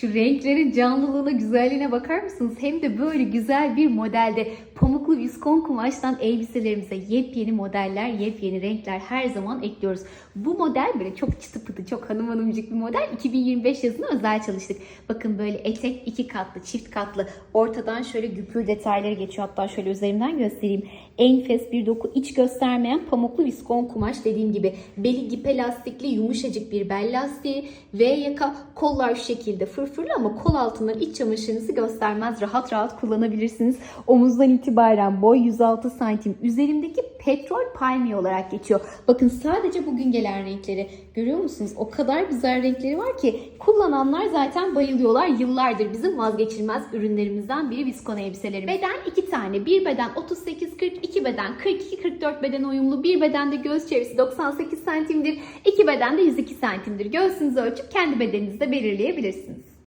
Şu renklerin canlılığına, güzelliğine bakar mısınız? Hem de böyle güzel bir modelde pamuklu viskon kumaştan elbiselerimize yepyeni modeller, yepyeni renkler her zaman ekliyoruz. Bu model böyle çok çıtı pıtı, çok hanım hanımcık bir model. 2025 yazına özel çalıştık. Bakın böyle etek iki katlı, çift katlı. Ortadan şöyle güpür detayları geçiyor. Hatta şöyle üzerinden göstereyim. Enfes bir doku, iç göstermeyen pamuklu viskon kumaş dediğim gibi. Beli gipe lastikli, yumuşacık bir bel lastiği. V yaka, kollar şu şekilde fırfırlı ama kol altından iç çamaşırınızı göstermez. Rahat rahat kullanabilirsiniz. Omuzdan itibaren boy 106 santim. Üzerimdeki petrol palmiye olarak geçiyor. Bakın sadece bugün gelen renkleri görüyor musunuz? O kadar güzel renkleri var ki kullananlar zaten bayılıyorlar. Yıllardır bizim vazgeçilmez ürünlerimizden biri viskon elbiselerimiz. Beden iki tane. Bir beden 38-40, iki beden 42-44 beden uyumlu. Bir bedende göğüs çevresi 98 santimdir. iki beden de 102 santimdir. Göğsünüzü ölçüp kendi bedeninizde belirleyebilirsiniz.